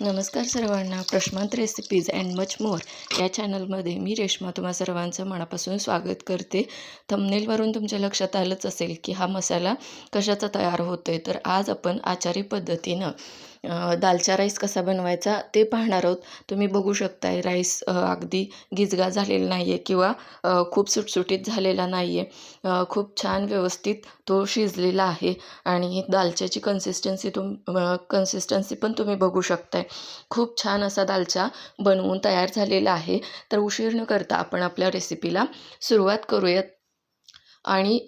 नमस्कार सर्वांना. प्रश्नांत रेसिपीज अँड मच मोर या चॅनलमध्ये मी रेश्मा तुम्हा सर्वांचं मनापासून स्वागत करते. थंबनेलवरून तुमच्या लक्षात आलंच असेल की हा मसाला कशाचा तयार होतो आहे तर आज आपण आचारी पद्धतीनं दालचा राईस कसा बनवायचा ते पाहणार आहोत. तुम्ही बघू शकताय राईस अगदी गिजगा झालेला नाही आहे किंवा खूप सुटसुटीत झालेला नाही आहे खूप छान व्यवस्थित तो शिजलेला आहे आणि दालच्याची कन्सिस्टन्सी तुम कन्सिस्टन्सी पण तुम्ही बघू शकताय. खूप छान असा दालचा बनवून तयार झालेला आहे. तर उशीर न करता आपण आपल्या रेसिपीला सुरुवात करूयात. आणि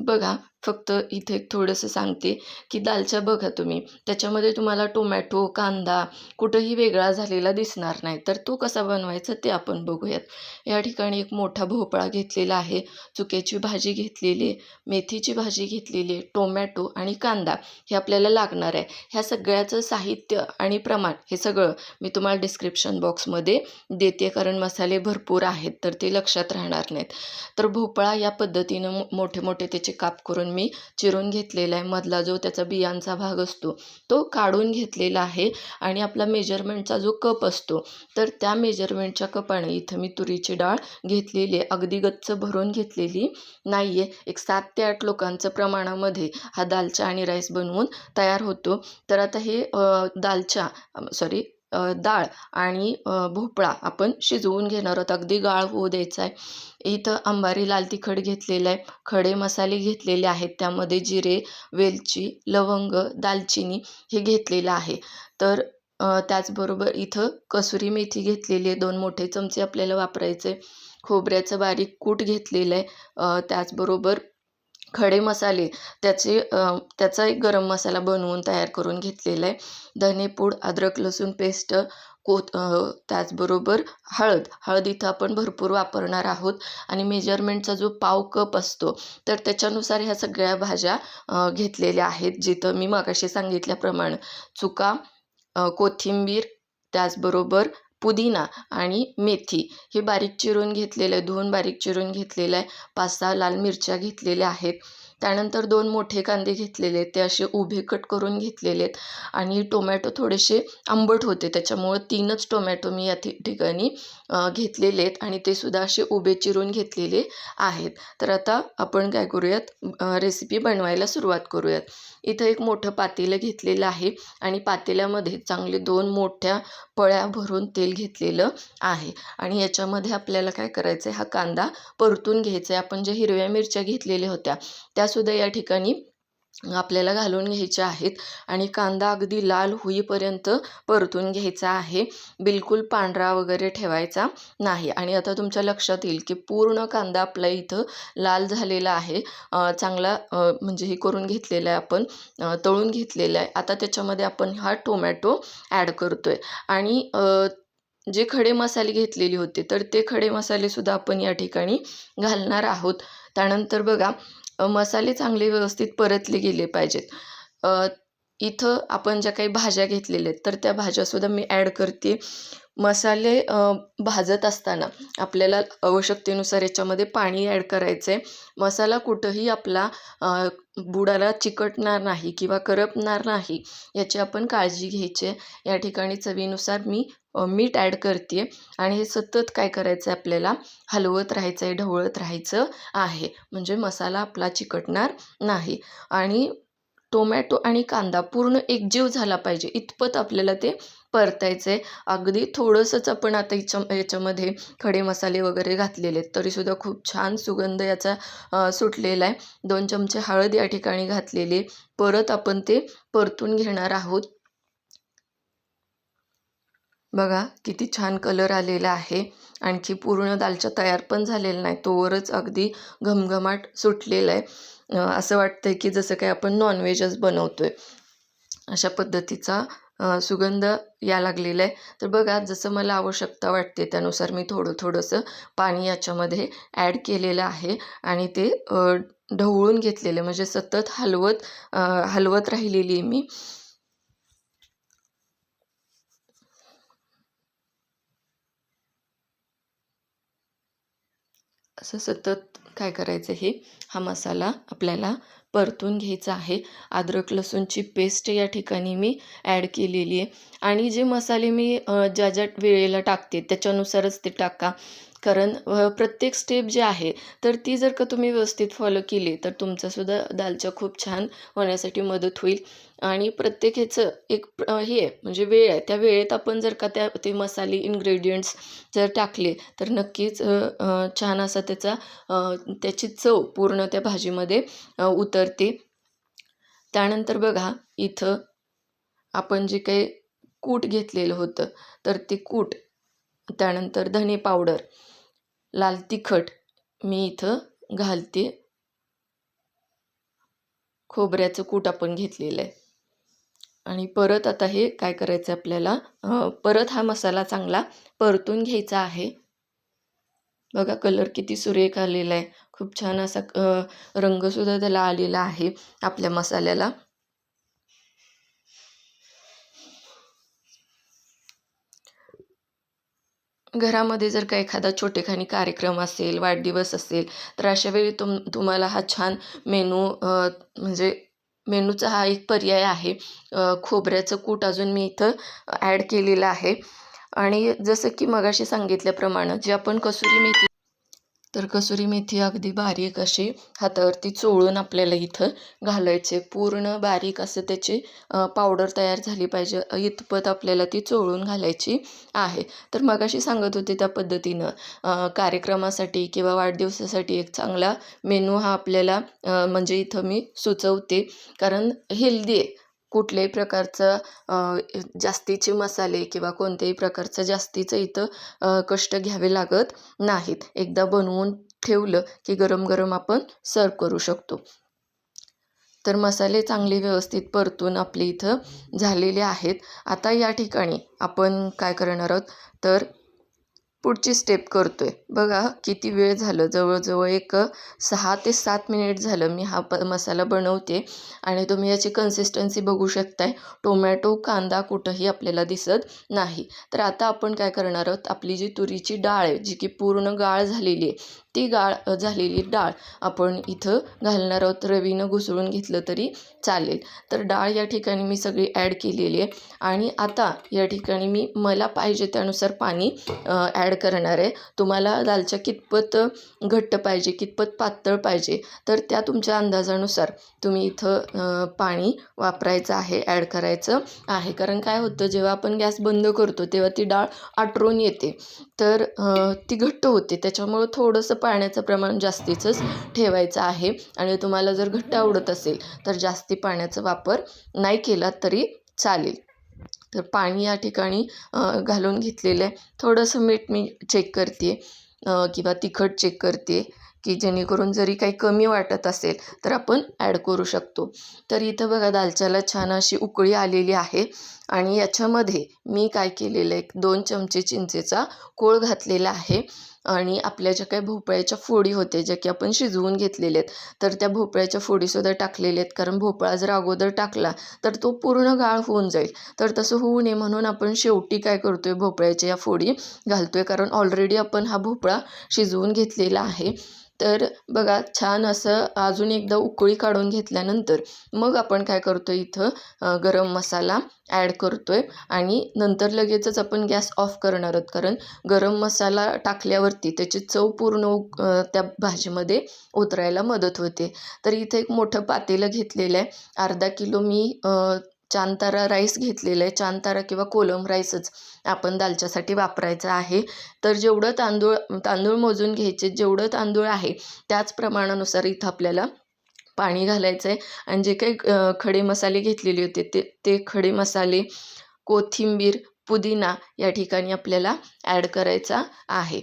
बघा फक्त इथे एक थोडंसं सांगते की दालचा बघा तुम्ही. त्याच्यामध्ये तुम्हाला टोमॅटो कांदा कुठंही वेगळा झालेला दिसणार नाही. तर तो कसा बनवायचा ते आपण बघूयात. या ठिकाणी एक मोठा भोपळा घेतलेला आहे. चुक्याची भाजी घेतलेली आहे. मेथीची भाजी घेतलेली आहे. टोमॅटो आणि कांदा हे आपल्याला लागणार आहे. ह्या सगळ्याचं साहित्य आणि प्रमाण हे सगळं मी तुम्हाला डिस्क्रिप्शन बॉक्समध्ये देते कारण मसाले भरपूर आहेत तर ते लक्षात राहणार नाहीत. तर भोपळा या पद्धतीनं मो मोठे मोठे त्याचे काप करून मी चिरून घेतलेला आहे. मधला जो त्याचा बियांचा भाग असतो तो काढून घेतलेला आहे आणि आपला मेजरमेंटचा जो कप असतो तर त्या मेजरमेंटच्या कपाने इथं मी तुरीची डाळ घेतलेली आहे. अगदी गच्च भरून घेतलेली नाही आहे एक सात ते आठ लोकांचं प्रमाणामध्ये हा दालचा आणि राईस बनवून तयार होतो. तर आता हे दालचा सॉरी डाळ आणि भोपळा आपण शिजवून घेणार आहोत. अगदी गाळ होऊ द्यायचा आहे. इथं अंबारी लाल तिखट घेतलेलं आहे. खडे मसाले घेतलेले आहेत. त्यामध्ये जिरे वेलची लवंग दालचिनी हे घेतलेलं आहे. तर त्याचबरोबर इथं कसुरी मेथी घेतलेली आहे. दोन मोठे चमचे आपल्याला वापरायचे खोबऱ्याचं बारीक कूट घेतलेलं आहे. त्याचबरोबर खडे मसाले त्याचे त्याचा एक गरम मसाला बनवून तयार करून घेतलेला आहे. धनेपूड अद्रक लसूण पेस्ट कोत त्याचबरोबर हळद. हळद इथं आपण भरपूर वापरणार आहोत. आणि मेजरमेंटचा जो पाव कप असतो तर त्याच्यानुसार ह्या सगळ्या भाज्या घेतलेल्या आहेत. जिथं मी मगाशी सांगितल्याप्रमाणे चुका कोथिंबीर त्याचबरोबर पुदिना आणि मेथी हे बारीक चिरून घेतलेलं आहे. धुवून बारीक चिरून घेतलेलं आहे. पाच सहा लाल मिरच्या घेतलेल्या आहेत. त्यानंतर दोन मोठे कांदे घेतलेले आहेत. ते असे उभे कट करून घेतलेले आहेत. आणि टोमॅटो थोडेसे आंबट होते. त्याच्यामुळं तीनच टोमॅटो मी या ठिकाणी घेतलेले आहेत आणि ते सुद्धा असे उभे चिरून घेतलेले आहेत. तर आता आपण काय करूयात? रेसिपी बनवायला सुरुवात करूयात. इथं एक मोठं पातेलं घेतलेलं आहे आणि पातेल्यामध्ये चांगले दोन मोठ्या पळ्या भरून तेल घेतलेलं आहे. आणि याच्यामध्ये आपल्याला काय करायचं आहे हा कांदा परतून घ्यायचा आहे आपण ज्या हिरव्या मिरच्या घेतलेल्या होत्या त्यासुद्धा या ठिकाणी आपल्याला घालून घ्यायच्या आहेत आणि कांदा अगदी लाल होईपर्यंत परतून घ्यायचा आहे. बिलकुल पांढरा वगैरे ठेवायचा नाही. आणि आता तुमच्या लक्षात येईल की पूर्ण कांदा आपला इथं लाल झालेला आहे. चांगला म्हणजे हे करून घेतलेला आहे आपण. तळून घेतलेला आहे. आता त्याच्यामध्ये आपण हा टोमॅटो ॲड करतो आहे आणि जे खडे मसाले घेतलेले होते तर ते खडे मसालेसुद्धा आपण या ठिकाणी घालणार आहोत. त्यानंतर बघा मसाले चांगले व्यवस्थित परतले गेले पाहिजेत. इथं आपण ज्या काही भाज्या घेतलेल्या आहेत तर त्या भाज्यासुद्धा मी ॲड करते. मसाले भाजत असताना आपल्याला आवश्यकतेनुसार याच्यामध्ये पाणी ॲड करायचं आहे मसाला कुठंही आपला बुडाला चिकटणार नाही किंवा करपणार नाही याची आपण काळजी घ्यायची. आहे या ठिकाणी चवीनुसार मी मीठ ॲड करते आणि हे सतत काय करायचं आहे आपल्याला? हलवत राहायचं आहे ढवळत राहायचं आहे. म्हणजे मसाला आपला चिकटणार नाही. आणि टोमॅटो आणि कांदा पूर्ण एकजीव झाला पाहिजे. इतपत आपल्याला ते परतायचं आहे अगदी थोडंसंच आपण आता याच्या याच्यामध्ये खडे मसाले वगैरे घातलेले आहेत तरीसुद्धा खूप छान सुगंध याचा सुटलेला आहे. दोन चमचे हळद या ठिकाणी घातलेली परत आपण ते परतून घेणार आहोत. बघा किती छान कलर आलेला आहे. आणखी पूर्ण दालचा तयार पण झालेला नाही. तोवरच अगदी घमघमाट सुटलेला आहे. असं असं आहे की जसं काही आपण नॉनव्हेजच बनवतो आहे अशा पद्धतीचा सुगंध या लागलेला आहे. तर बघा जसं मला आवश्यकता वाटते त्यानुसार मी थोडं थोडंसं पाणी याच्यामध्ये ॲड केलेलं आहे आणि ते ढवळून घेतलेलं म्हणजे सतत हलवत हलवत राहिलेली आहे मी. असं सतत काय करायचं हे? हा मसाला आपल्याला परतून घ्यायचा आहे. अद्रक लसूणची पेस्ट या ठिकाणी मी ॲड केलेली आहे. आणि जे मसाले मी ज्या ज्या वेळेला टाकते त्याच्यानुसारच ते टाका. कारण प्रत्येक स्टेप जे आहे तर ती जर का तुम्ही व्यवस्थित फॉलो केली तर तुमचासुद्धा दालचा खूप छान होण्यासाठी मदत होईल. आणि प्रत्येक ह्याचं एक हे आहे म्हणजे वेळ आहे. त्या वेळेत आपण जर का त्या ते मसाले इन्ग्रेडियंट्स जर टाकले तर नक्कीच छान असा त्याचा त्याची चव पूर्ण त्या भाजीमध्ये उतरते. त्यानंतर बघा इथं आपण जे काही कूट घेतलेलं होतं तर ते कूट त्यानंतर धने पावडर. लाल तिखट मी इथं घालते. खोबऱ्याचं कूट आपण घेतलेलं आहे. आणि परत आता हे काय करायचं आहे आपल्याला परत हा मसाला चांगला परतून घ्यायचा आहे. बघा कलर किती सुरेख आलेला आहे. खूप छान असा रंगसुद्धा त्याला आलेला आहे आपल्या मसाल्याला. घरामध्ये जर का एखादा छोटेखानी कार्यक्रम असेल वाढदिवस असेल तर अशा वेळी तुम तुम्हाला हा छान मेनू म्हणजे मेनूचा हा एक पर्याय आहे. खोबऱ्याचं कूट अजून मी इथं ॲड केलेलं आहे. आणि जसं की मगाशी सांगितल्याप्रमाणे जे आपण कसुरी मेथी तर कसुरी मेथी अगदी बारीक अशी हातावरती चोळून आपल्याला इथं घालायचे पूर्ण बारीक असं त्याची पावडर तयार झाली पाहिजे. इतपत आपल्याला ती चोळून घालायची आहे. तर मगाशी सांगत होते त्या पद्धतीनं कार्यक्रमासाठी किंवा वाढदिवसासाठी एक चांगला मेनू हा आपल्याला म्हणजे इथं मी सुचवते. कारण हेल्दी आहे. कुठल्याही प्रकारचं जास्तीचे मसाले किंवा कोणत्याही प्रकारचं जास्तीचं इथं कष्ट घ्यावे लागत नाहीत. एकदा बनवून ठेवलं की गरम गरम आपण सर्व करू शकतो. तर मसाले चांगले व्यवस्थित परतून आपले इथं झालेले आहेत. आता या ठिकाणी आपण काय करणार आहोत? तर पुढची स्टेप करतो आहे बघा किती वेळ झालं? जवळजवळ एक सहा ते सात मिनिट झालं मी हा प मसाला बनवते. आणि तुम्ही याची कन्सिस्टन्सी बघू शकताय. टोमॅटो कांदा कुठंही आपल्याला दिसत नाही. तर आता आपण काय करणार आहोत? आपली जी तुरीची डाळ आहे जी की पूर्ण गाळ झालेली आहे ती गाळ झालेली डाळ आपण इथं घालणार आहोत. रवीनं घुसळून घेतलं तरी चालेल. तर डाळ या ठिकाणी मी सगळी ॲड केलेली आहे. आणि आता या ठिकाणी मी मला पाहिजे त्यानुसार पाणी ॲड करणार आहे. तुम्हाला दालच्या कितपत घट्ट पाहिजे कितपत पातळ पाहिजे तर त्या तुमच्या अंदाजानुसार तुम्ही इथं पाणी वापरायचं आहे ॲड करायचं आहे. कारण काय होतं जेव्हा आपण गॅस बंद करतो तेव्हा ती डाळ आटरून येते. तर ती घट्ट होते. त्याच्यामुळं थोडंसं पाण्याचं प्रमाण जास्तीचंच ठेवायचं आहे. आणि तुम्हाला जर घट्ट आवडत असेल तर जास्ती पाण्याचा वापर नाही केला तरी चालेल. तर पाणी या ठिकाणी घालून घेतलेलं आहे. थोडंसं मीठ मी चेक करते किंवा तिखट चेक करते की जेणेकरून जरी काही कमी वाटत असेल तर आपण ॲड करू शकतो. तर इथं बघा दालच्याला छान अशी उकळी आलेली आहे. आणि याच्यामध्ये मी काय केलेलं आहे एक दोन चमचे चिंचेचा कोळ घातलेला आहे आणि आपल्या ज्या काही भोपळ्याच्या फोडी होते ज्या की आपण शिजवून घेतलेल्या आहेत तर त्या भोपळ्याच्या फोडीसुद्धा टाकलेल्या आहेत. कारण भोपळा जर अगोदर टाकला तर तो पूर्ण गाळ होऊन जाईल. तर तसं होऊ नये म्हणून आपण शेवटी काय करतोय भोपळ्याच्या या फोडी घालतोय. कारण ऑलरेडी आपण हा भोपळा शिजवून घेतलेला आहे. तर बघा छान असं अजून एकदा उकळी काढून घेतल्यानंतर मग आपण काय करतो इथं गरम मसाला ॲड करतो आहे आणि नंतर लगेचच आपण गॅस ऑफ करणार आहोत. कारण गरम मसाला टाकल्यावरती त्याची चव पूर्ण त्या भाजीमध्ये उतरायला मदत होते. तर इथे एक मोठं पातेलं घेतलेलं आहे. अर्धा किलो मी चांतारा राईस घेतलेला आहे. चांतारा किंवा कोलम राईसच आपण दालच्यासाठी वापरायचा आहे. तर जेवढं तांदूळ तांदूळ मोजून घ्यायचे जेवढं तांदूळ आहे त्याच प्रमाणानुसार इथं आपल्याला पाणी घालायचं आहे आणि जे काही खडे मसाले घेतलेले होते ते ते खडे मसाले कोथिंबीर पुदिना या ठिकाणी आपल्याला ॲड करायचा आहे.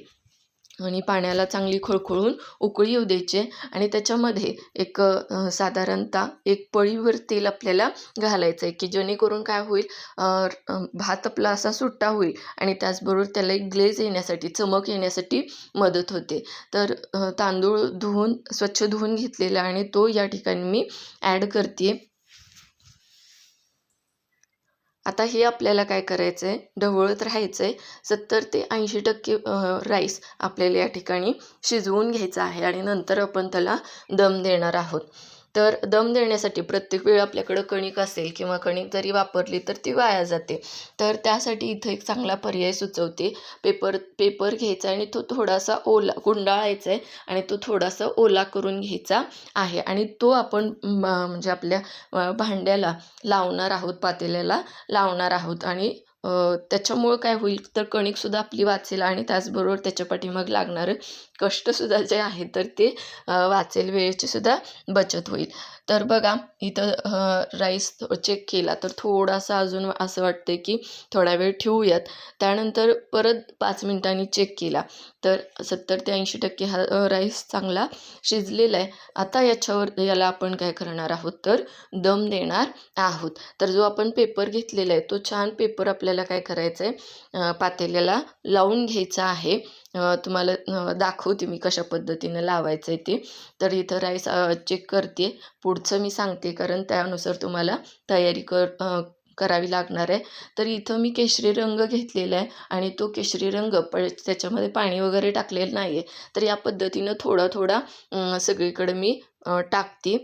आणि पाण्याला चांगली खळखळून उकळी येऊ द्यायचे. आणि त्याच्यामध्ये एक साधारणतः एक पळीवर तेल आपल्याला घालायचं आहे की जेणेकरून काय होईल भात आपला असा सुट्टा होईल आणि त्याचबरोबर त्याला एक ग्लेज येण्यासाठी चमक येण्यासाठी मदत होते. तर तांदूळ धुवून स्वच्छ धुवून घेतलेला आणि तो या ठिकाणी मी ॲड करते आता हे आपल्याला काय करायचं आहे ढवळत राहायचं आहे सत्तर ते ऐंशी टक्के राईस आपल्याला या ठिकाणी शिजवून घ्यायचा आहे आणि नंतर आपण त्याला दम देणार आहोत. तर दम देण्यासाठी प्रत्येक वेळ आपल्याकडं कणिक असेल किंवा कणिक जरी वापरली तर ती वाया जाते. तर त्यासाठी इथं एक चांगला पर्याय सुचवते. पेपर पेपर घ्यायचा आणि तो थोडासा ओला गुंडाळायचा आहे आणि तो थोडासा ओला करून घ्यायचा आहे. आणि तो आपण म्हणजे आपल्या भांड्याला लावणार आहोत पातेल्याला लावणार आहोत आणि त्याच्यामुळं काय होईल? तर कणिकसुद्धा आपली वाचेल आणि त्याचबरोबर त्याच्या पाठीमाग लागणारं कष्टसुद्धा जे आहे तर ते वाचेल वेळेची सुद्धा बचत होईल. तर बघा इथं राईस चेक केला तर थोडासा अजून असं वाटतं की थोडा वेळ ठेवूयात. त्यानंतर परत पाच मिनिटांनी चेक केला. तर सत्तर ते ऐंशी टक्के हा राईस चांगला शिजलेला आहे. आता याच्यावर याला आपण काय करणार आहोत? तर दम देणार आहोत. तर जो आपण पेपर घेतलेला आहे तो छान पेपर आपल्याला काय करायचं आहे पातेल्याला लावून घ्यायचा आहे. तुम्हाला दाखवते मी कशा पद्धतीनं लावायचं आहे ते. तर इथं राईस चेक करते. पुढचं मी सांगते कारण त्यानुसार तुम्हाला तयारी कर करावी लागणार आहे. तर इथं मी केशरी रंग घेतलेला आहे आणि तो केशरी रंग प त्याच्यामध्ये पाणी वगैरे टाकलेलं नाही आहे तर या पद्धतीनं थोडा थोडा सगळीकडं सगळीकडे मी टाकते.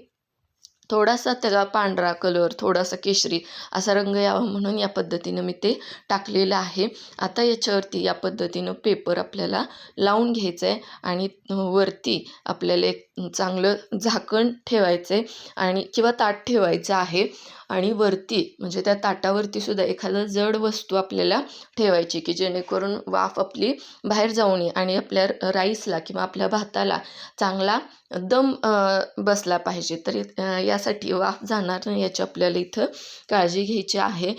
थोडासा त्याला पांढरा कलर थोडासा केशरी असा रंग यावा म्हणून या पद्धतीनं मी ते टाकलेलं आहे. आता याच्यावरती या पद्धतीनं पेपर आपल्याला लावून घ्यायचं आहे आणि वरती आपल्याला एक चांगलं झाकण ठेवायचं आहे आणि किंवा ताट ठेवायचं आहे आणि वरती म्हणजे त्या ताटावरती सुद्धा एखादं जड वस्तू आपल्याला ठेवायची की जेणेकरून वाफ आपली बाहेर जाऊ नये आणि आपल्या राईसला किंवा आपल्या भाताला चांगला दम बसला पाहिजे. तर यासाठी वाफ जाणार नाही याची आपल्याला इथं काळजी घ्यायची आहे.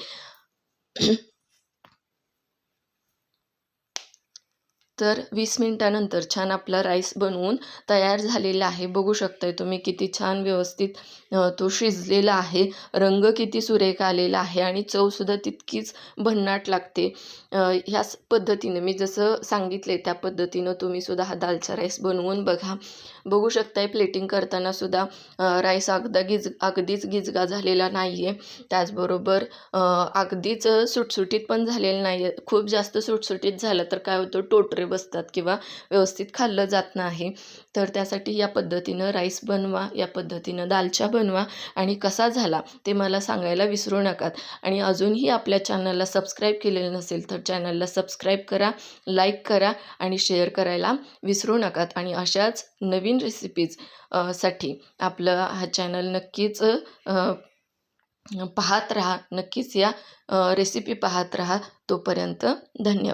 तर वीस मिनटानंतर छान आपला राईस बनवून तयार झालेला आहे. बघू शकताय तुम्ही किती छान व्यवस्थित तो शिजलेला आहे. रंग किती सुरेख आलेला आहे आणि चवसुद्धा तितकीच भन्नाट लागते. ह्याच पद्धतीनं मी जसं सांगितले त्या पद्धतीनं तुम्ही सुद्धा हा दालचा राईस बनवून बघा. बघू शकताय प्लेटिंग करताना सुद्धा राईस अगदा गिज अगदीच गिजगा झालेला नाही आहे त्याचबरोबर अगदीच सुटसुटीत पण झालेलं नाही आहे खूप जास्त सुटसुटीत झालं तर काय होतं टोटरे बसतात किंवा व्यवस्थित खाल्लं जात नाही तर त्यासाठी या पद्धतीनं राईस बनवा या पद्धतीनं दालचा बनवा आणि कसा झाला ते मला सांगायला विसरू नका आणि अजूनही आपल्या चॅनलला सबस्क्राईब केलेलं नसेल तर चॅनलला सबस्क्राईब करा लाईक करा आणि शेअर करायला विसरू नका आणि अशाच नवीन रेसिपीजसाठी आपलं हा चॅनल नक्कीच पाहत राहा नक्कीच या रेसिपी पाहत राहा. तोपर्यंत धन्यवाद.